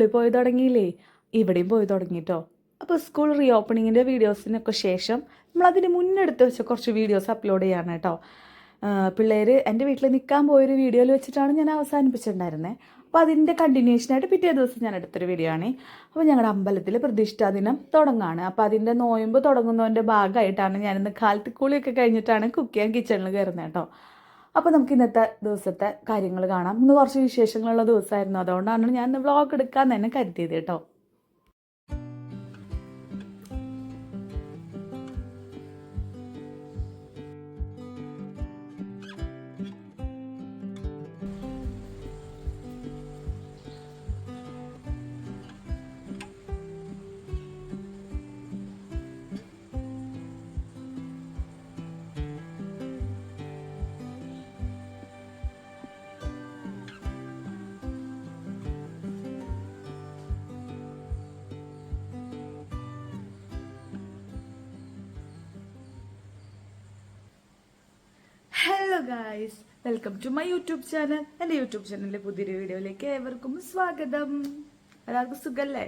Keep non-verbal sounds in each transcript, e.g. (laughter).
സ്കൂളിൽ പോയി തുടങ്ങിയില്ലേ? ഇവിടെയും പോയി തുടങ്ങിയിട്ടോ അപ്പോൾ സ്കൂൾ റീ ഓപ്പണിങ്ങിന്റെ വീഡിയോസിനൊക്കെ ശേഷം നമ്മളതിന് മുന്നെടുത്ത് വെച്ച കുറച്ച് വീഡിയോസ് അപ്ലോഡ് ചെയ്യാണ് കേട്ടോ പിള്ളേർ എന്റെ വീട്ടിൽ നിൽക്കാൻ പോയൊരു വീഡിയോയിൽ വെച്ചിട്ടാണ് ഞാൻ അവസാനിപ്പിച്ചിട്ടുണ്ടായിരുന്നത് അപ്പോൾ അതിന്റെ കണ്ടിന്യൂഷനായിട്ട് പിറ്റേ ദിവസം ഞാൻ എടുത്തൊരു വീഡിയോ ആണ്. അപ്പോൾ ഞങ്ങളുടെ അമ്പലത്തിൽ പ്രതിഷ്ഠാ ദിനം തുടങ്ങുകയാണ് അപ്പോൾ അതിന്റെ നോയമ്പ് തുടങ്ങുന്നതിന്റെ ഭാഗമായിട്ടാണ് ഞാനിന്ന് കാലത്ത് കുളിയൊക്കെ കഴിഞ്ഞിട്ടാണ് കുക്ക് ചെയ്യാൻ കിച്ചണിൽ കയറുന്നത് കേട്ടോ അപ്പോൾ നമുക്ക് ഇന്നത്തെ ദിവസത്തെ കാര്യങ്ങൾ കാണാം. ഇന്ന് കുറച്ച് വിശേഷങ്ങളുള്ള ദിവസമായിരുന്നു. അതുകൊണ്ടാണ് ഞാൻ വ്ളോഗ് എടുക്കാൻ തന്നെ കരുതിയത് കേട്ടോ. Guys welcome to my YouTube channel എന്റെ യൂട്യൂബ് ചാനലിലെ പുതിയൊരു വീഡിയോയിലേക്ക് ഏവർക്കും സ്വാഗതം. എല്ലാവർക്കും സുഖല്ലേ?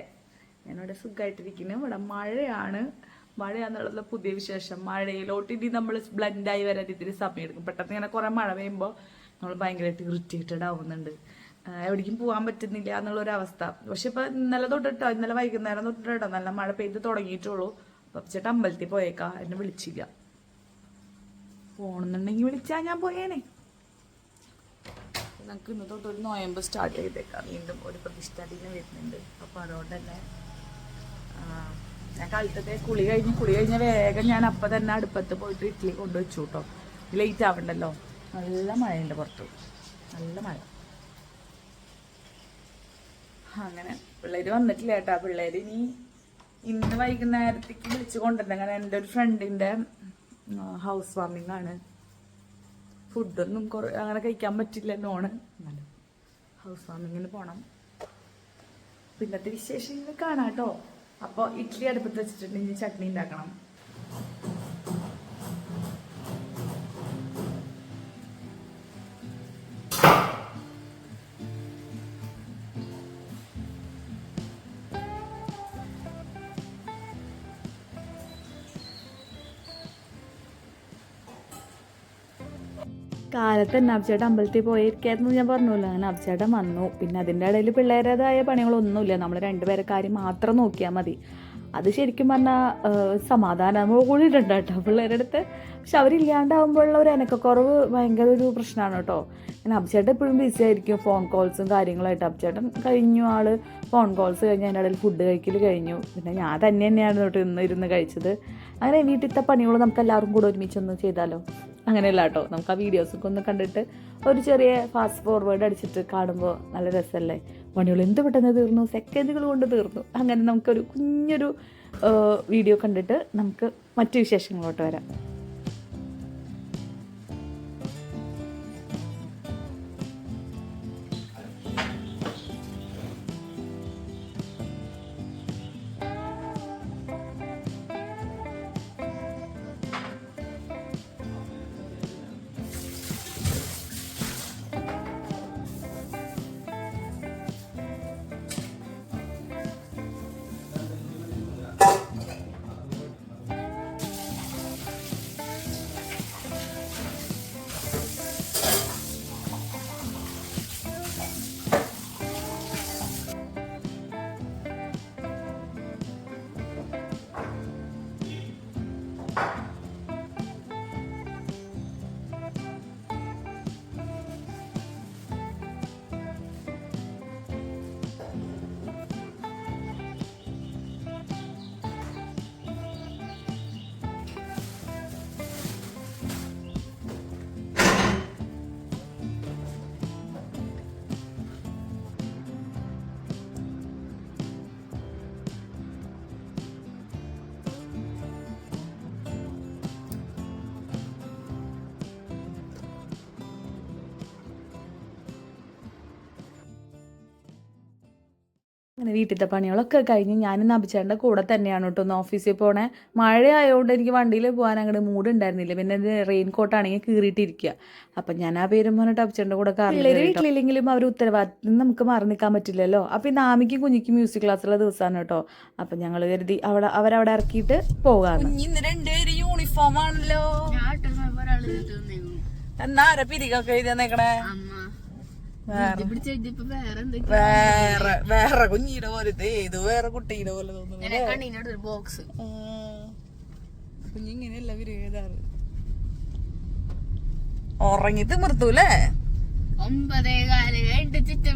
ഞാനിവിടെ സുഖമായിട്ടിരിക്കുന്നു ഇവിടെ മഴയാണ്. മഴയാണെന്നുള്ളത് പുതിയ വിശേഷം. മഴയിലോട്ട് ഇനി നമ്മൾ ബ്ലൻഡായി വരാൻ ഇത്തിരി സമയം എടുക്കും പെട്ടെന്ന് ഇങ്ങനെ കുറേ മഴ പെയ്യുമ്പോൾ നമ്മൾ ഭയങ്കരമായിട്ട് ഇറിറ്റേറ്റഡ് ആവുന്നുണ്ട്. എവിടേക്കും പോകാൻ പറ്റുന്നില്ല എന്നുള്ളൊരവസ്ഥ. പക്ഷെ ഇപ്പൊ ഇന്നലെ തൊട്ടിട്ടോ ഇന്നലെ വൈകുന്നേരം തൊട്ടിട്ടോ നല്ല മഴ പെയ്ത് തുടങ്ങിയിട്ടുള്ളൂ. അപ്പം ചേട്ടാ അമ്പലത്തിൽ പോയേക്കാം. എന്നെ വിളിച്ചില്ല. പോണെന്നുണ്ടെങ്കിൽ വിളിച്ചാ ഞാൻ പോയേനെ. നമുക്ക് ഇന്ന് തൊട്ട് ഒരു നോയമ്പ് സ്റ്റാർട്ട് ചെയ്തേക്കാം. വീണ്ടും ഒരു പ്രതിഷ്ഠാദിനം വരുന്നുണ്ട്. അപ്പോൾ അതുകൊണ്ട് തന്നെ ഞാൻ കളിത്തത്തെ കുളി കഴിഞ്ഞ് കുളി കഴിഞ്ഞ വേഗം ഞാൻ അപ്പം തന്നെ അടുപ്പത്ത് പോയിട്ട് ഇഡ്ഡലി കൊണ്ടുവച്ചു കേട്ടോ ലേറ്റ് ആവണ്ടല്ലോ? നല്ല മഴയുണ്ട് പുറത്ത്. നല്ല മഴ. അങ്ങനെ പിള്ളേര് വന്നിട്ടില്ല കേട്ടാ. പിള്ളേര് ഇനി ഇന്ന് വൈകുന്നേരത്തേക്ക് വിളിച്ചു കൊണ്ടുവരണം. കാരണം എന്റെ ഒരു ഫ്രണ്ടിന്റെ ഹൗസ് വാമിംഗ് ആണ്. ഫുഡൊന്നും കുറേ അങ്ങനെ കഴിക്കാൻ പറ്റില്ല നോണ് ഹൗസ് വാമിങ്ങിന് പോകണം പിന്നത്തെ വിശേഷങ്ങൾ കാണാം കേട്ടോ അപ്പോൾ ഇഡ്ഡലി അടുപ്പത്ത് വെച്ചിട്ടുണ്ടെങ്കിൽ ചട്നി ഉണ്ടാക്കണം. കാലത്ത് തന്നെ അബ്ചേട്ടൻ അമ്പലത്തിൽ പോയിരിക്കായിരുന്നു ഞാൻ പറഞ്ഞല്ലോ. അങ്ങനെ അബ്ചേട്ടൻ വന്നു. പിന്നെ അതിന്റെ ഇടയിൽ പിള്ളേരേതായ പണികളൊന്നുമില്ല. നമ്മൾ രണ്ടുപേരെ കാര്യം മാത്രം നോക്കിയാൽ മതി. അത് ശരിക്കും പറഞ്ഞാൽ കൂടി ഉണ്ട് കേട്ടോ പിള്ളേരുടെ അടുത്ത്. പക്ഷെ അവരില്ലാണ്ടാവുമ്പോഴുള്ള ഒരു എനക്കക്കുറവ് ഭയങ്കര ഒരു പ്രശ്നമാണ് കേട്ടോ. ഞാൻ അബ്ചേട്ടൻ എപ്പോഴും ബിസി ആയിരിക്കും. ഫോൺ കോൾസും കാര്യങ്ങളായിട്ട്. അബ്ചേട്ടൻ കഴിഞ്ഞു ആൾ ഫോൺ കോൾസ് കഴിഞ്ഞ് അതിന്റെ ഇടയിൽ ഫുഡ് കഴിക്കൽ കഴിഞ്ഞു. പിന്നെ ഞാൻ തന്നെ തന്നെയാണ് തൊട്ട് ഇന്ന് ഇരുന്ന് കഴിച്ചത്. അങ്ങനെ വീട്ടിലത്തെ പണികൾ നമുക്ക് എല്ലാവർക്കും കൂടെ ഒരുമിച്ചൊന്ന് ചെയ്താലോ? അങ്ങനെയല്ല കേട്ടോ. നമുക്ക് ആ വീഡിയോസൊക്കെ ഒന്ന് കണ്ടിട്ട് ഒരു ചെറിയ ഫാസ്റ്റ് ഫോർവേഡ് അടിച്ചിട്ട് കാണുമ്പോൾ നല്ല രസമല്ലേ പണികൾ എന്ത് പെട്ടെന്ന് തീർന്നു? സെക്കൻഡുകൾ കൊണ്ട് തീർന്നു. അങ്ങനെ നമുക്കൊരു കുഞ്ഞൊരു വീഡിയോ കണ്ടിട്ട് നമുക്ക് മറ്റു വിശേഷങ്ങളോട്ട് വരാം. അങ്ങനെ വീട്ടിലത്തെ പണികളൊക്കെ കഴിഞ്ഞ് ഞാൻ നബിച്ചേന്റെ കൂടെ തന്നെയാണ് കേട്ടോ ഒന്ന് ഓഫീസിൽ പോണേ. മഴ ആയതുകൊണ്ട് എനിക്ക് വണ്ടിയിൽ പോകാൻ അങ്ങോട്ട് മൂഡ് ഉണ്ടായിരുന്നില്ല പിന്നെ ഇത് റെയിൻ കോട്ടാണെങ്കിൽ കീറിയിട്ടിരിക്കുക അപ്പം ഞാൻ ആ പേരും പറഞ്ഞിട്ട് അബിച്ചേന്റെ കൂടെ കാറിൽ വീട്ടിലില്ലെങ്കിലും അവർ ഉത്തരവാദിത്തം നമുക്ക് മാറി നിൽക്കാൻ പറ്റില്ലല്ലോ? അപ്പം ഇന്ന് ആമിക്കും കുഞ്ഞിക്കും മ്യൂസിക് ക്ലാസ്സുള്ള ദിവസമാണ് കേട്ടോ. അപ്പം ഞങ്ങൾ കരുതി അവിടെ അവരവിടെ ഇറക്കിയിട്ട് പോകാം യൂണിഫോം ആണല്ലോ. എന്നാ പിരികൊക്കെ എഴുതിയേക്കണേ വേറെ. വേറെ കുഞ്ഞിയുടെ പോലെ ഇത് ഏത്? വേറെ കുട്ടീടെ പോലെ തോന്നുന്നു ബോക്സ്. കുഞ്ഞിങ്ങനെയല്ല ഇവർ എഴുതാറ്. ഉറങ്ങി തിമിർത്തൂലേ? ഒമ്പതേ കാൽ ചിറ്റ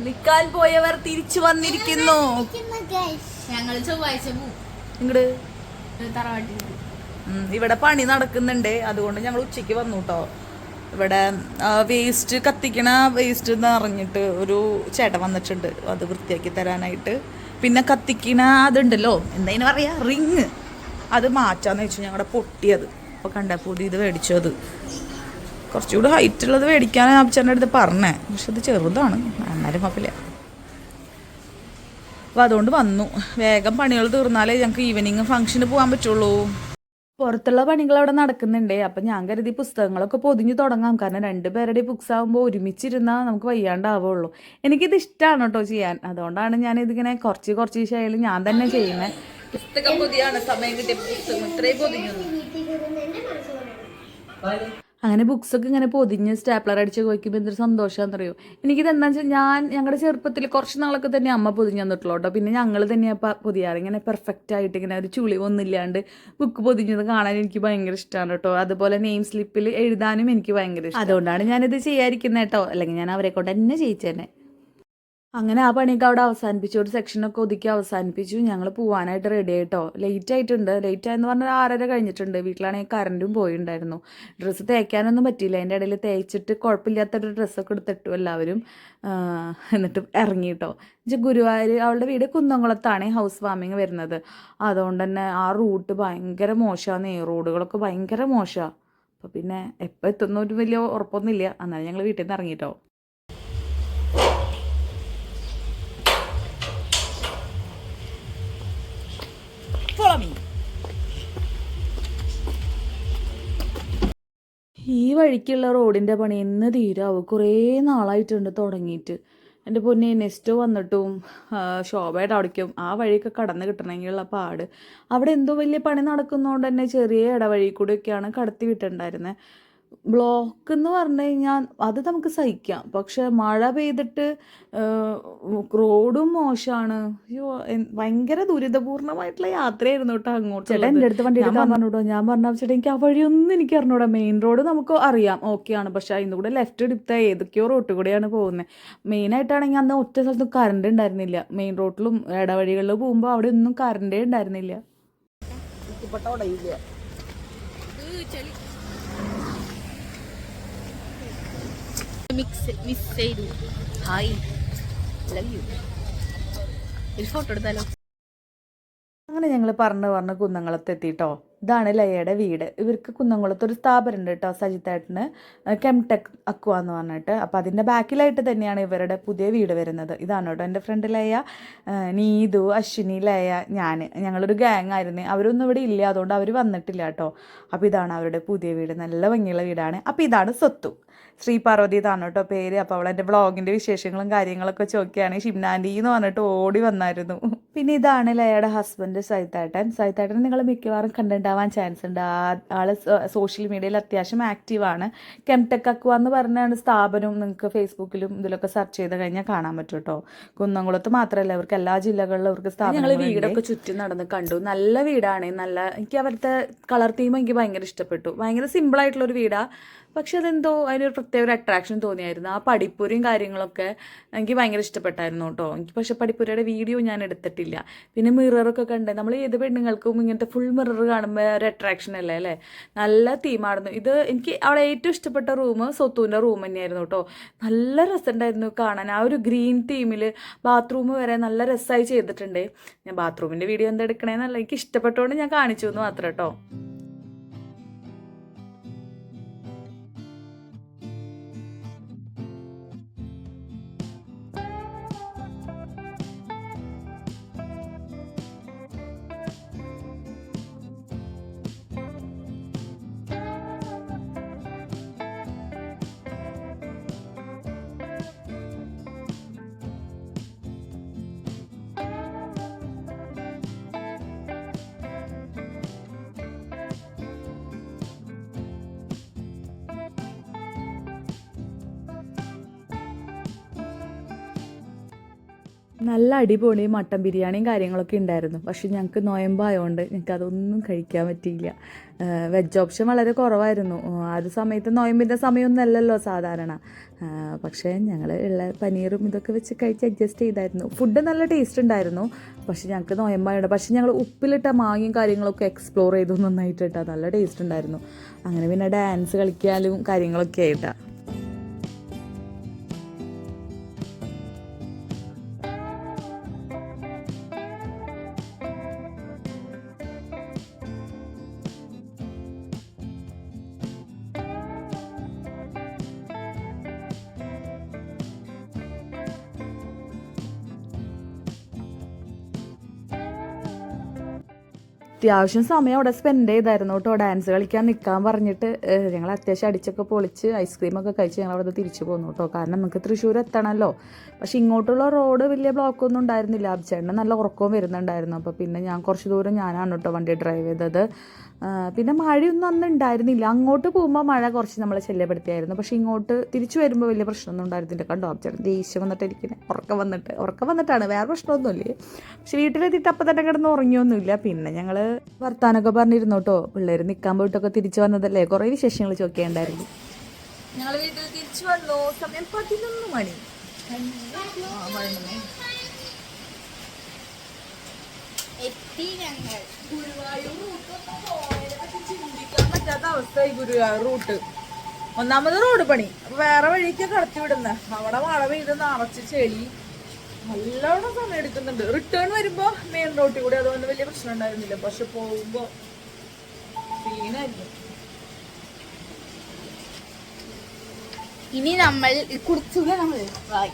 നിക്കാൻ പോയവർ തിരിച്ചു വന്നിരിക്കുന്നു. ഞങ്ങൾ ചൊവ്വാഴ്ച പോവും. ഇങ്ങട് തറവാട്ടിൽ ഇവിടെ പണി നടക്കുന്നുണ്ട്. അതുകൊണ്ട് ഞങ്ങൾ ഉച്ചയ്ക്ക് വന്നു കേട്ടോ ഇവിടെ വേസ്റ്റ് കത്തിക്കണ വേസ്റ്റ് നിറഞ്ഞിട്ട് ഒരു ചേട്ടൻ വന്നിട്ടുണ്ട്. അത് വൃത്തിയാക്കി തരാനായിട്ട്. പിന്നെ കത്തിക്കണ അതുണ്ടല്ലോ. എന്തായാലും പറയാ? റിങ് അത് മാറ്റാന്ന് വെച്ചു. ഞങ്ങളുടെ പൊട്ടിയത്. അപ്പോൾ കണ്ട ഇത് മേടിച്ചത് കുറച്ചുകൂടി ഹൈറ്റ് ഉള്ളത് മേടിക്കാൻ അപ്പച്ചന്റെ അടുത്ത് പറഞ്ഞേ. പക്ഷെ അത് ചെറുതാണ്. എന്നാലും കുഴപ്പമില്ല. അപ്പോൾ അതുകൊണ്ട് വന്നു. വേഗം പണികൾ തീർന്നാലേ ഞങ്ങൾക്ക് ഈവനിങ് ഫംഗ്ഷന് പോകാൻ പറ്റുള്ളൂ. പുറത്തുള്ള പണികൾ അവിടെ നടക്കുന്നുണ്ട്. അപ്പം ഞാൻ കരുതി പുസ്തകങ്ങളൊക്കെ പൊതിഞ്ഞു തുടങ്ങാം. കാരണം രണ്ടുപേരുടെ ബുക്സ് ആകുമ്പോൾ ഒരുമിച്ചിരുന്നാൽ നമുക്ക് വയ്യാണ്ടാവുള്ളൂ. എനിക്കിത് ഇഷ്ടമാണ് കേട്ടോ ചെയ്യാൻ. അതുകൊണ്ടാണ് ഞാൻ ഇതിങ്ങനെ കുറച്ച് കുറച്ച് ശൈലി ഞാൻ തന്നെ ചെയ്യുന്നത് പുസ്തകം പൊതിയാണ് സമയം കിട്ടിയ പുസ്തകം ഇത്രയും പൊതിഞ്ഞു. അങ്ങനെ ബുക്സൊക്കെ ഇങ്ങനെ പൊതിഞ്ഞ് സ്റ്റാപ്ലർ അടിച്ച് വയ്ക്കുമ്പോൾ എന്തൊരു സന്തോഷമാണെന്ന് അറിയോ എനിക്കിത് എന്താണെന്ന് വെച്ചാൽ ഞാൻ ഞങ്ങളുടെ ചെറുപ്പത്തിൽ കുറച്ച് നാളൊക്കെ തന്നെ അമ്മ പൊതിഞ്ഞു തന്നിട്ടുള്ളൂ കേട്ടോ പിന്നെ ഞങ്ങൾ തന്നെയാണ് പൊതിയാറ്. ഇങ്ങനെ പെർഫെക്റ്റ് ആയിട്ട് ഇങ്ങനെ ഒരു ചുളി ഒന്നുമില്ലാണ്ട് ബുക്ക് പൊതിഞ്ഞത് കാണാൻ എനിക്ക് ഭയങ്കര ഇഷ്ടമാണ് കേട്ടോ അതുപോലെ നെയിം സ്ലിപ്പിൽ എഴുതാനും എനിക്ക് ഭയങ്കര ഇഷ്ടം. അതുകൊണ്ടാണ് ഞാനിത് ചെയ്യാതിരിക്കുന്നത് കേട്ടോ അല്ലെങ്കിൽ ഞാൻ അവരെ കൊണ്ട് തന്നെ ചെയ്യിച്ചേനെ. അങ്ങനെ ആ പണിയൊക്കെ അവിടെ അവസാനിപ്പിച്ചു. ഒരു സെക്ഷനൊക്കെ ഒതുക്കി അവസാനിപ്പിച്ചു. ഞങ്ങൾ പോവാനായിട്ട് റെഡി ആയിട്ടോ. ലേറ്റ് ആയിട്ടുണ്ട്. ലേറ്റ് ആയെന്ന് പറഞ്ഞാൽ ആറര കഴിഞ്ഞിട്ടുണ്ട്. വീട്ടിലാണെങ്കിൽ കറണ്ടും പോയിണ്ടായിരുന്നു. ഡ്രസ്സ് തേക്കാനൊന്നും പറ്റിയില്ല. അതിന്റെ ഇടയിൽ തേച്ചിട്ട് കുഴപ്പമില്ലാത്തൊരു ഡ്രസ്സൊക്കെ എടുത്തിട്ടു എല്ലാവരും എന്നിട്ട് ഇറങ്ങി കേട്ടോ ഗുരുവായൂർ അവളുടെ വീട് കുന്നംകുളത്താണ് ഹൗസ് വാമിങ് വരുന്നത്. അതുകൊണ്ട് തന്നെ ആ റൂട്ട് ഭയങ്കര മോശമാണ്. റോഡുകളൊക്കെ ഭയങ്കര മോശമാണ്. അപ്പോൾ പിന്നെ എപ്പോൾ എത്തുന്ന ഒരു വലിയ ഉറപ്പൊന്നുമില്ല. എന്നാലും ഞങ്ങൾ വീട്ടിൽ നിന്ന് ഇറങ്ങിട്ടോ. ഈ വഴിക്കുള്ള റോഡിന്റെ പണി എന്ന് തീരാവും കുറേ നാളായിട്ടുണ്ട് തുടങ്ങിയിട്ട്. എന്റെ പൊന്നെ നെക്സ്റ്റ് വന്നിട്ടും ശോഭയുടെ അവിടേക്കും ആ വഴിയൊക്കെ കടന്ന് കിട്ടണമെങ്കിലുള്ള പാട്. അവിടെ എന്തോ വലിയ പണി നടക്കുന്നതുകൊണ്ട് തന്നെ ചെറിയ ഇടവഴി കൂടെയൊക്കെയാണ് കടത്തി വിട്ടിട്ടുണ്ടായിരുന്നത് ബ്ലോക്ക് എന്ന് പറഞ്ഞു കഴിഞ്ഞാൽ അത് നമുക്ക് സഹിക്കാം. പക്ഷെ മഴ പെയ്തിട്ട് റോഡും മോശമാണ് അയ്യോ ഭയങ്കര ദുരിതപൂർണമായിട്ടുള്ള യാത്രയായിരുന്നു കേട്ടോ അങ്ങോട്ട് ചേട്ടാ എന്റെ അടുത്ത് വണ്ടി എടുക്കാൻ പറഞ്ഞോട്ടോ ഞാൻ പറഞ്ഞ ചേട്ടാ എനിക്ക് ആ വഴിയൊന്നും എനിക്ക് അറിഞ്ഞൂടാ. മെയിൻ റോഡ് നമുക്ക് അറിയാം. ഓക്കെയാണ് പക്ഷെ അതിന്റെ കൂടെ ലെഫ്റ്റ് എടുത്താൽ ഏതൊക്കെയോ റോട്ടിൽ കൂടെയാണ് പോകുന്നത് മെയിനായിട്ടാണെങ്കിൽ അന്ന് ഒറ്റ സ്ഥലത്തും കറണ്ട് ഉണ്ടായിരുന്നില്ല. മെയിൻ റോട്ടിലും ഇടവഴികളിലും പോകുമ്പോൾ അവിടെ ഒന്നും കറണ്ടേ ഉണ്ടായിരുന്നില്ല. മിക്സ് മിസ് ചെയ്തു. ഹായ് ലവ് യു ഒരു ഫോട്ടോ എടുത്താലോ? അങ്ങനെ ഞങ്ങൾ പറഞ്ഞു പറഞ്ഞ് കുന്നംകുളത്ത് എത്തിയിട്ടോ ഇതാണ് ലയയുടെ വീട്. ഇവർക്ക് കുന്നംകുളത്ത് ഒരു സ്ഥാപനം ഉണ്ട് കേട്ടോ സജിത്തേട്ടന് കെംടെക് അക്വ എന്ന് പറഞ്ഞിട്ട്. അപ്പോൾ അതിന്റെ ബാക്കിലായിട്ട് തന്നെയാണ് ഇവരുടെ പുതിയ വീട് വരുന്നത്. ഇതാണ് കേട്ടോ എന്റെ ഫ്രണ്ട് ലയ? നീതു അശ്വിനി ലയ ഞാൻ ഞങ്ങളൊരു ഗ്യാങ് ആയിരുന്നു. അവരൊന്നും ഇവിടെ ഇല്ല. അതുകൊണ്ട് അവർ വന്നിട്ടില്ല കേട്ടോ അപ്പോൾ ഇതാണ് അവരുടെ പുതിയ വീട്. നല്ല ഭംഗിയുള്ള വീടാണ്. അപ്പോൾ ഇതാണ് സ്വത്തു. ശ്രീ പാർവതി ഇതാണ് കേട്ടോ പേര്. അപ്പോൾ അവൾ എന്റെ വ്ളോഗിന്റെ വിശേഷങ്ങളും കാര്യങ്ങളൊക്കെ ചോദിക്കുകയാണ്. ഷിംനാൻഡി എന്ന് പറഞ്ഞിട്ട് ഓടി വന്നായിരുന്നു. പിന്നെ ഇതാണ് ലയയുടെ ഹസ്ബൻഡ് സൈത്താട്ടൻ സൈത്താട്ടൻ നിങ്ങൾ മിക്കവാറും കണ്ടിട്ടുണ്ടാവാൻ ചാൻസ് ഉണ്ട്. ആ- ആൾ സോഷ്യൽ മീഡിയയിൽ അത്യാവശ്യം ആക്റ്റീവാണ് കെംടെക് അക്വ എന്ന് പറഞ്ഞാണ് സ്ഥാപനം നിങ്ങൾക്ക് ഫേസ്ബുക്കിലും ഇതിലൊക്കെ സെർച്ച് ചെയ്ത് കഴിഞ്ഞാൽ കാണാൻ പറ്റും കേട്ടോ കുന്നംകുളത്ത് മാത്രമല്ല അവർക്ക് എല്ലാ ജില്ലകളിലും അവർക്ക് സ്ഥാപനം ഞങ്ങൾ വീടൊക്കെ ചുറ്റി നടന്ന് കണ്ടു. നല്ല വീടാണ്. നല്ല എനിക്ക് അവിടുത്തെ കളർ തീം എനിക്ക് ഭയങ്കര ഇഷ്ടപ്പെട്ടു. ഭയങ്കര സിമ്പിൾ ആയിട്ടുള്ള ഒരു വീടാ. പക്ഷെ അതെന്തോ അതിനൊരു പ്രത്യേക ഒരു അട്രാക്ഷൻ തോന്നിയായിരുന്നു. ആ പഠിപ്പുരയും കാര്യങ്ങളൊക്കെ എനിക്ക് ഭയങ്കര ഇഷ്ടപ്പെട്ടായിരുന്നു കേട്ടോ. എനിക്ക് പക്ഷെ പഠിപ്പുരയുടെ വീഡിയോ ഞാൻ എടുത്തിട്ടില്ല. പിന്നെ മിററൊക്കെ കണ്ട് നമ്മൾ ഏത് പെണ്ണുങ്ങൾക്കും ഇങ്ങനത്തെ ഫുൾ മിറർ കാണുമ്പോൾ ഒരു അട്രാക്ഷൻ അല്ലേ അല്ലേ? നല്ല തീമായിരുന്നു ഇത് എനിക്ക് അവിടെ ഏറ്റവും ഇഷ്ടപ്പെട്ട റൂം സ്വത്തുവിന്റെ റൂം തന്നെയായിരുന്നു കേട്ടോ. നല്ല രസമുണ്ടായിരുന്നു കാണാൻ. ആ ഒരു ഗ്രീൻ തീമിൽ ബാത്റൂം വരെ നല്ല രസമായി ചെയ്തിട്ടുണ്ട്. ഞാൻ ബാത്റൂമിന്റെ വീഡിയോ എന്താ എടുക്കണേന്നല്ല എനിക്ക് ഇഷ്ടപ്പെട്ടുകൊണ്ട് ഞാൻ കാണിച്ചു എന്ന് മാത്രം കേട്ടോ. നല്ല അടിപൊളി മട്ടൻ ബിരിയാണിയും കാര്യങ്ങളൊക്കെ ഉണ്ടായിരുന്നു. പക്ഷേ ഞങ്ങൾക്ക് നോയമ്പായതുകൊണ്ട് ഞങ്ങൾക്ക് അതൊന്നും കഴിക്കാൻ പറ്റിയില്ല. വെജ് ഓപ്ഷൻ വളരെ കുറവായിരുന്നു. ആ ഒരു സമയത്ത് നോയമ്പിന്റെ സമയമൊന്നും അല്ലല്ലോ സാധാരണ. പക്ഷേ ഞങ്ങൾ ഉള്ള പനീറും ഇതൊക്കെ വെച്ച് കഴിച്ച് അഡ്ജസ്റ്റ് ചെയ്തായിരുന്നു. ഫുഡ് നല്ല ടേസ്റ്റ് ഉണ്ടായിരുന്നു. പക്ഷേ ഞങ്ങൾക്ക് നോയമ്പായുണ്ട് പക്ഷേ ഞങ്ങൾ ഉപ്പിലിട്ട മാങ്ങയും കാര്യങ്ങളൊക്കെ എക്സ്പ്ലോർ ചെയ്തു നന്നായിട്ട്. കേട്ടോ നല്ല ടേസ്റ്റ് ഉണ്ടായിരുന്നു. അങ്ങനെ പിന്നെ ഡാൻസ് കളിക്കാനും കാര്യങ്ങളൊക്കെ ആയിട്ടാണ് അത്യാവശ്യം സമയം അവിടെ സ്പെൻഡ് ചെയ്തായിരുന്നു കേട്ടോ. ഡാൻസ് കളിക്കാൻ നിൽക്കാൻ പറഞ്ഞിട്ട് ഞങ്ങൾ അത്യാവശ്യം അടിച്ചൊക്കെ പൊളിച്ച് ഐസ്ക്രീമൊക്കെ കഴിച്ച് ഞങ്ങൾ അവിടെ തിരിച്ചു പോന്നു കേട്ടോ. കാരണം നമുക്ക് തൃശ്ശൂർ എത്തണമല്ലോ പക്ഷേ ഇങ്ങോട്ടുള്ള റോഡ് വലിയ ബ്ലോക്കൊന്നും ഉണ്ടായിരുന്നില്ല. അബ്ചേട്ടന് നല്ല ഉറക്കവും വരുന്നുണ്ടായിരുന്നു. അപ്പോൾ പിന്നെ ഞാൻ കുറച്ച് ദൂരം ഞാനാണ് കേട്ടോ വണ്ടി ഡ്രൈവ് ചെയ്തത്. പിന്നെ മഴയൊന്നും അന്ന് ഉണ്ടായിരുന്നില്ല. അങ്ങോട്ട് പോകുമ്പോൾ മഴ കുറച്ച് നമ്മളെ ശല്യപ്പെടുത്തിയായിരുന്നു. പക്ഷെ ഇങ്ങോട്ട് തിരിച്ചു വരുമ്പോൾ വലിയ പ്രശ്നമൊന്നും ഉണ്ടായിരുന്നില്ല. കണ്ടോ? അബ്ചേട്ടൻ ദേഷ്യം വന്നിട്ട് ഇരിക്കുന്നത് ഉറക്കം വന്നിട്ട്. ഉറക്കം വന്നിട്ടാണ്. വേറെ പ്രശ്നമൊന്നുമില്ലേ. പക്ഷെ വീട്ടിലെത്തിയിട്ട് അപ്പം തന്നെ കിടന്ന് ഉറങ്ങിയൊന്നുമില്ല. പിന്നെ ഞങ്ങൾ വർത്താനൊക്കെ പറഞ്ഞിരുന്നു കേട്ടോ പിള്ളേർ നിൽക്കാൻ പോയിട്ടൊക്കെ തിരിച്ചു വന്നതല്ലേ? കുറേ വിശേഷങ്ങൾ ചോദിക്കേണ്ടായിരുന്നു. ഞങ്ങൾ വീട്ടിൽ തിരിച്ചു വന്നു. സമയം പതിനൊന്ന് മണി ആ, പതിനൊന്ന് മണി. എത്തി ഞങ്ങൾ. ചിന്തിക്കാൻ പറ്റാത്ത അവസ്ഥയായി ഗുരുവായൂർ റൂട്ട്. ഒന്നാമത് റോഡ് പണി. വേറെ വഴിക്ക് കടത്തി വിടുന്ന. അവിടെ മഴ പെയ്ത് നിറച്ച് ചെളി. നല്ലോണം സമയം എടുക്കുന്നുണ്ട്. റിട്ടേൺ വരുമ്പോ മെയിൻ റോട്ടിൽ കൂടി അതുകൊണ്ട് വലിയ പ്രശ്നം ഉണ്ടായിരുന്നില്ല. പക്ഷെ പോകുമ്പോ സീനായിരിക്കും ഇനി നമ്മൾ കുറച്ചുകൂടെ നമ്മൾ മഴ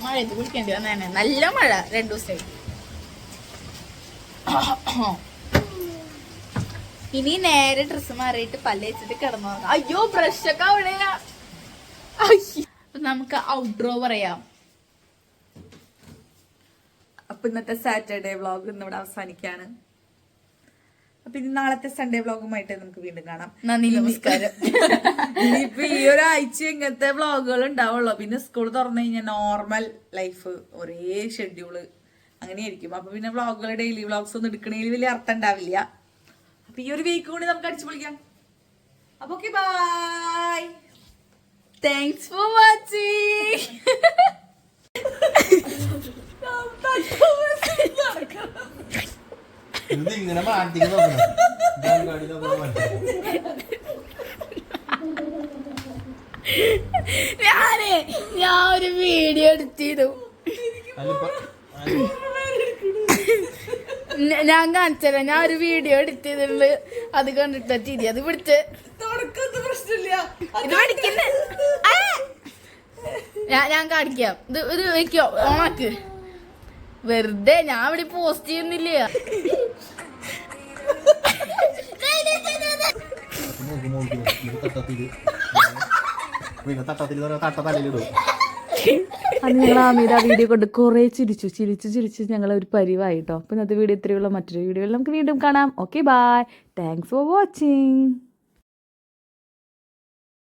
മഴയത്ത് കുളിക്കേണ്ടി വന്നതന്നെ നല്ല മഴ രണ്ടു ദിവസമായി. ഇനി നേരെ ഡ്രസ്സ് മാറിയിട്ട് പല്ല് വെച്ചിട്ട് കിടന്നു. അയ്യോ ബ്രഷ് ഒക്കെ അവിടെയാ. നമുക്ക് ഔട്ട്ഡ്രോ പറയാം. അപ്പൊ ഇന്നത്തെ സാറ്റർഡേ വ്ളോഗ് ഇന്നിവിടെ അവസാനിക്കാണ് അപ്പൊ ഇനി നാളത്തെ സൺഡേ വ്ളോഗുമായിട്ട് നമുക്ക് വീണ്ടും കാണാം. നന്ദി നമസ്കാരം. (laughs) ഇനിയിപ്പൊ ഈ ഒരാഴ്ച ഇങ്ങനത്തെ വ്ളോഗുകൾ ഉണ്ടാവുള്ളൂ. പിന്നെ സ്കൂൾ തുറന്നു കഴിഞ്ഞാൽ നോർമൽ ലൈഫ് ഒരേ ഷെഡ്യൂൾ അങ്ങനെയായിരിക്കും. അപ്പൊ പിന്നെ വ്ളോഗുകൾ ഡെയിലി വ്ളോഗ്സ് ഒന്നും എടുക്കണേൽ വലിയ അർത്ഥം ഉണ്ടാവില്ല. അപ്പൊ ഈ ഒരു വീക്ക് കൂടി നമുക്ക് അടിച്ചു പൊളിക്കാം. അപ്പൊ okay bye thanks for watching ഇങ്ങനെ മാറ്റി. ഞാനേ ഞാൻ ഒരു വീഡിയോ എടുത്തിരുന്നു ഞാൻ കാണിച്ചല്ല ഞാൻ ഒരു വീഡിയോ എടുത്തിട്ടുണ്ട് അത് കണ്ടിട്ട് ചിരി അത് പിടിച്ച്. ഇത് പഠിക്കുന്ന. ഞാൻ ഞാൻ കാണിക്കാം. ഇത് ഇത് വെക്കോ. ഓണാക്ക്. വെറുതെ ഞാൻ ഇവിടെ പോസ്റ്റ് ചെയ്യുന്നില്ല? നോക്ക് നോക്ക്. ഇത് തട്ടത്തിൽ. പിന്നെ തട്ടത്തിൽ എന്ന് പറഞ്ഞാ തട്ട തലയിലിടും. അന്ന് ഞങ്ങൾ വീഡിയോ കൊണ്ട് കുറേ ചിരിച്ചു. ചിരിച്ചു ചിരിച്ചു ഞങ്ങൾ ഒരു പരിവായിട്ടോ അപ്പോൾ ഇന്നത്തെ വീഡിയോ ഇത്രയുള്ള മറ്റൊരു വീഡിയോയിൽ നമുക്ക് വീണ്ടും കാണാം. Okay bye thanks for watching